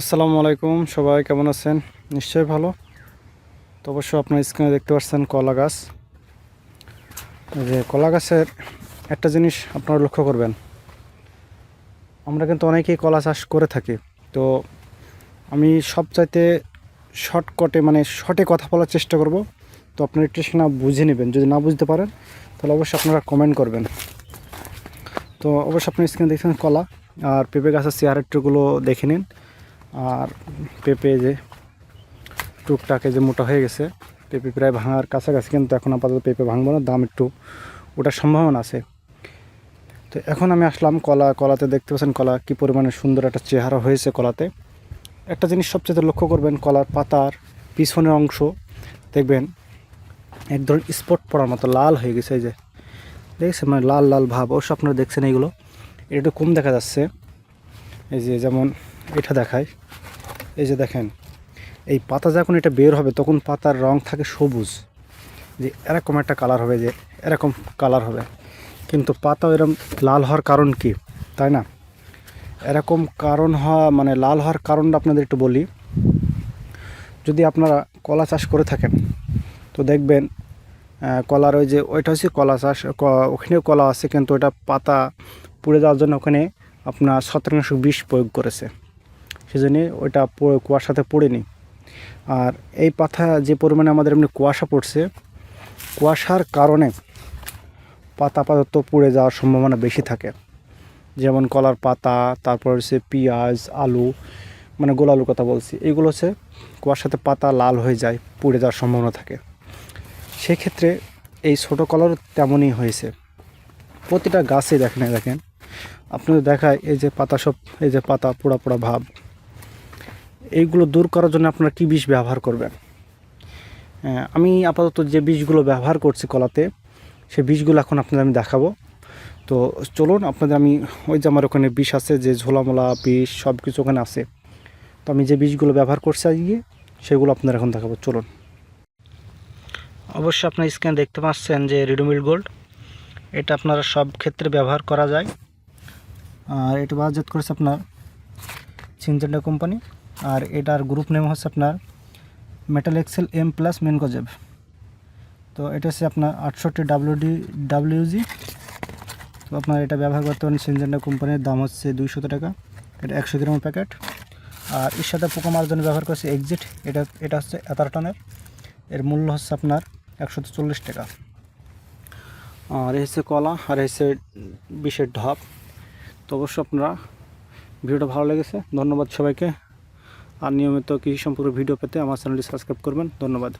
আসসালামু আলাইকুম, সবাই কেমন আছেন? নিশ্চয়ই ভালো। তো অবশ্য আপনার স্ক্রিনে দেখতে পাচ্ছেন কলা গাছ। যে কলা গাছের একটা জিনিস আপনারা লক্ষ্য করবেন। আমরা কিন্তু অনেকেই কলা চাষ করে থাকি। তো আমি সব চাইতে শর্টকটে মানে শর্টে কথা বলার চেষ্টা করব। তো আপনারা একটু সেটা বুঝে নেবেন। যদি না বুঝতে পারেন, তাহলে অবশ্যই আপনারা কমেন্ট করবেন। তো অবশ্যই আপনি স্ক্রিনে দেখছেন কলা। আর পেঁপে গাছের চেয়ারেরটুগুলো দেখে নিন। আর পেঁপে যে টুকটাকে যে মোটা হয়ে গেছে, পেঁপে প্রায় ভাঙার কাছাকাছি, কিন্তু এখন আপাতত পেঁপে ভাঙবো না, দাম একটু ওটার সম্ভাবনা আছে। তো এখন আমি আসলাম কলা, কলাতে দেখতে পাচ্ছেন কলা কী পরিমাণে সুন্দর একটা চেহারা হয়েছে কলাতে। একটা জিনিস সবচেয়ে লক্ষ্য করবেন, কলার পাতার পিছনের অংশ, দেখবেন এক ধরনের স্পট পড়ার মতো লাল হয়ে গেছে, এই যে দেখছেন মানে লাল লাল ভাব, অবশ্য আপনারা দেখছেন এইগুলো। এটা একটু কম দেখা যাচ্ছে, এই যে যেমন এটা দেখায়। এই যে দেখেন, এই পাতা যখন এটা বের হবে, তখন পাতার রং থাকে সবুজ। যে এরকম একটা কালার হবে, যে এরকম কালার হবে। কিন্তু পাতা এরকম লাল হওয়ার কারণ কি? তাই না? এরকম কারণ হওয়া মানে লাল হওয়ার কারণটা আপনাদের একটু বলি। যদি আপনারা কলা চাষ করে থাকেন, তো দেখবেন কলার ওই যে, ওইটা হচ্ছে কলা চাষ ওখানেও কলা আছে, কিন্তু ওইটা পাতা পুড়ে যাওয়ার জন্য ওখানে আপনার ছত্রাকনাশক বিষ প্রয়োগ করেছে। সেজন্য ওইটা কুয়াশাতে পড়েনি। আর এই পাতা যে পরিমাণে আমাদের এমনি কুয়াশা পড়ছে, কুয়াশার কারণে পাতা আপাতত পুড়ে যাওয়ার সম্ভাবনা বেশি থাকে। যেমন কলার পাতা, তারপর হচ্ছে পেঁয়াজ, আলু মানে গোল আলুর কথা বলছি, এগুলো হচ্ছে কুয়াশাতে পাতা লাল হয়ে যায়, পুড়ে যাওয়ার সম্ভাবনা থাকে। সেক্ষেত্রে এই ছোটো কলারও তেমনই হয়েছে। প্রতিটা গাছে দেখেন দেখেন, আপনাদের দেখায় এই যে পাতা সব, এই যে পাতা পোড়া পোড়া ভাব। এইগুলো দূর করার জন্য আপনারা কী বিষ ব্যবহার করবেন? হ্যাঁ, আমি আপাতত যে বিষগুলো ব্যবহার করছি কলাতে সেই বিষগুলো এখন আপনাদের আমি দেখাবো। তো চলুন আপনাদের আমি ওই যে আমার ওখানে বিষ আছে যে ঝোলামোলা বিষ সব কিছু ওখানে আছে। তো আমি যে বিষগুলো ব্যবহার করছি আজকে সেগুলো আপনাদের এখন দেখাবো। চলুন। অবশ্যই আপনার স্ক্যান দেখতে পাচ্ছেন যে রিডোমিল গোল্ড। এটা আপনারা সব ক্ষেত্রে ব্যবহার করা যায়। আর এটা বাজাত করেছে আপনার সিনজেন্ডা কোম্পানি। আর এটার গ্রুপ নেম হচ্ছে আপনার metalaxyl M plus mancozeb তো এটা হচ্ছে আপনার আটষট্টি ডাব্লিউডি ডাব্লিউজি তো আপনার এটা ব্যবহার করতে পারেন সিনজেন্ডা কোম্পানির দাম হচ্ছে দুইশো টাকা। এটা একশো গ্রামের প্যাকেট। আর এর সাথে পোকা মারার জন্য ব্যবহার করছে এক্সিট এটা এটা হচ্ছে এগারো টনের। এর মূল্য হচ্ছে আপনার একশো চল্লিশ টাকা। আর হচ্ছে কলা, আর হচ্ছে বিষের ঢপ। তো অবশ্যই আপনারা ভিডিওটা ভালো লেগেছে। ধন্যবাদ সবাইকে। আর নিয়মিত কৃষি সম্পর্কে ভিডিও পেতে আমার চ্যানেলটি সাবস্ক্রাইব করবেন। ধন্যবাদ।